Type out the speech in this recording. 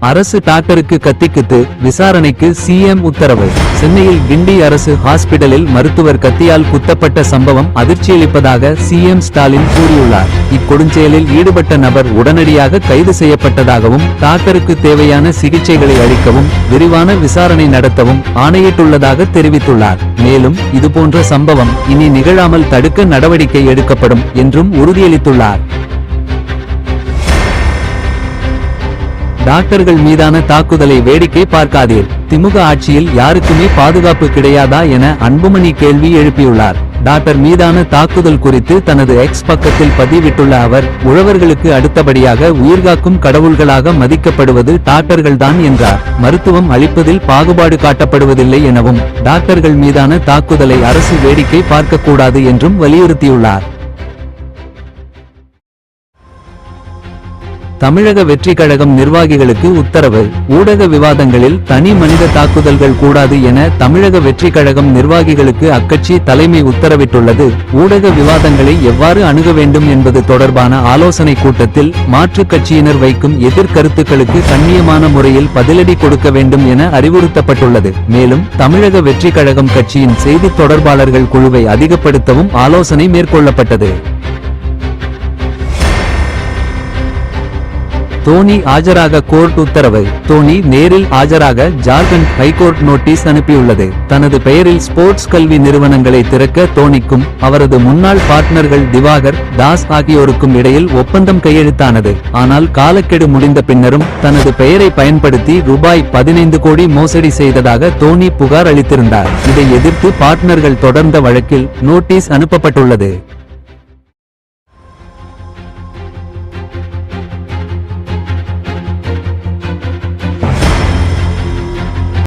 அரசு டாக்டருக்கு கத்திக்குத்து விசாரணைக்கு சிஎம் உத்தரவு. சென்னையில் கிண்டி அரசு ஹாஸ்பிடலில் மருத்துவர் கத்தியால் குத்தப்பட்ட சம்பவம் அதிர்ச்சியளிப்பதாக சிஎம் ஸ்டாலின் கூறியுள்ளார். இக்கொடுஞ்செயலில் ஈடுபட்ட நபர் உடனடியாக கைது செய்யப்பட்டதாகவும் டாக்டருக்கு தேவையான சிகிச்சைகளை அளிக்கவும் விரிவான விசாரணை நடத்தவும் ஆணையிட்டுள்ளதாக தெரிவித்துள்ளார். மேலும் இதுபோன்ற சம்பவம் இனி நிகழாமல் தடுக்க நடவடிக்கை எடுக்கப்படும் என்றும் உறுதியளித்துள்ளார். டாக்டர்கள் மீதான தாக்குதலை வேடிக்கை பார்க்காதீர். திமுக ஆட்சியில் யாருக்குமே பாதுகாப்பு கிடையாதா என அன்புமணி கேள்வி எழுப்பியுள்ளார். டாக்டர் மீதான தாக்குதல் குறித்து தனது எக்ஸ் பக்கத்தில் பதிவிட்டுள்ள அவர் உழவர்களுக்கு அடுத்தபடியாக உயிர்காக்கும் கடவுள்களாக மதிக்கப்படுவது டாக்டர்கள்தான் என்றார். மருத்துவம் அளிப்பதில் பாகுபாடு காட்டப்படுவதில்லை எனவும் டாக்டர்கள் மீதான தாக்குதலை அரசு வேடிக்கை பார்க்கக்கூடாது என்றும் வலியுறுத்தியுள்ளார். தமிழக வெற்றி கழகம் நிர்வாகிகளுக்கு உத்தரவு. ஊடக விவாதங்களில் தனி மனித தாக்குதல்கள் கூடாது என தமிழக வெற்றி கழகம் நிர்வாகிகளுக்கு அக்கட்சி தலைமை உத்தரவிட்டுள்ளது. ஊடக விவாதங்களை எவ்வாறு அணுக வேண்டும் என்பது தொடர்பான ஆலோசனை கூட்டத்தில் மாற்றுக் கட்சியினர் வைக்கும் எதிர்கருத்துக்களுக்கு கண்ணியமான முறையில் பதிலடி கொடுக்க வேண்டும் என அறிவுறுத்தப்பட்டுள்ளது. மேலும் தமிழக வெற்றி கழகம் கட்சியின் செய்தி தொடர்பாளர்கள் குழுவை அதிகப்படுத்தவும் ஆலோசனை மேற்கொள்ளப்பட்டது. தோனி ஆஜராக கோர்ட் உத்தரவு. தோனி நேரில் ஆஜராக ஜார்க்கண்ட் ஹைகோர்ட் நோட்டீஸ் அனுப்பியுள்ளது. தனது பெயரில் ஸ்போர்ட்ஸ் கல்வி நிறுவனங்களை திறக்க தோனிக்கும் அவரது முன்னாள் பார்ட்னர்கள் திவாகர் தாஸ் ஆகியோருக்கும் இடையில் ஒப்பந்தம் கையெழுத்தானது. ஆனால் காலக்கெடு முடிந்த பின்னரும் தனது பெயரை பயன்படுத்தி ரூபாய் பதினைந்து கோடி மோசடி செய்ததாக தோனி புகார் அளித்திருந்தார். இதை எதிர்த்து பார்ட்னர்கள் தொடர்ந்த வழக்கில் நோட்டீஸ் அனுப்பப்பட்டுள்ளது.